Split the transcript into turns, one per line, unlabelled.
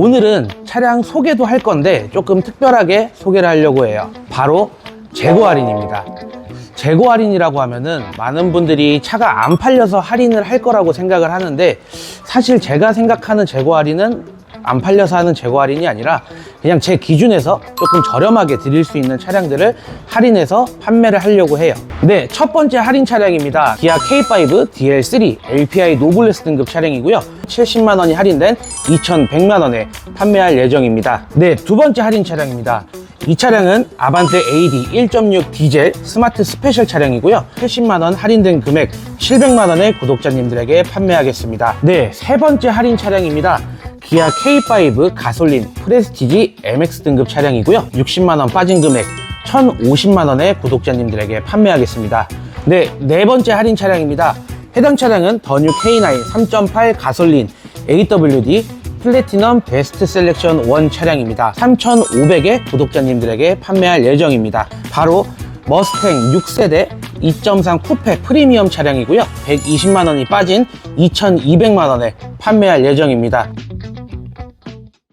오늘은 차량 소개도 할 건데 조금 특별하게 소개를 하려고 해요. 바로 재고 할인입니다. 재고 할인이라고 하면은 많은 분들이 차가 안 팔려서 할인을 할 거라고 생각을 하는데 사실 제가 생각하는 재고 할인은 안 팔려서 하는 재고 할인이 아니라 그냥 제 기준에서 조금 저렴하게 드릴 수 있는 차량들을 할인해서 판매를 하려고 해요. 네, 첫 번째 할인 차량입니다. 기아 K5 DL3 LPI 노블레스 등급 차량이고요. 70만 원이 할인된 2,100만 원에 판매할 예정입니다. 네, 두 번째 할인 차량입니다. 이 차량은 아반떼 AD 1.6 디젤 스마트 스페셜 차량이고요. 80만원 할인된 금액 700만원에 구독자님들에게 판매하겠습니다. 네, 세 번째 할인 차량입니다. 기아 K5 가솔린 프레스티지 MX 등급 차량이고요. 60만원 빠진 금액 1,050만원에 구독자님들에게 판매하겠습니다. 네, 네 번째 할인 차량입니다. 해당 차량은 더뉴 K9 3.8 가솔린 AWD 플래티넘 베스트 셀렉션 1 차량입니다. 3,500에 구독자님들에게 판매할 예정입니다. 바로 머스탱 6세대 2.3 쿠페 프리미엄 차량이고요. 120만 원이 빠진 2,200만 원에 판매할 예정입니다.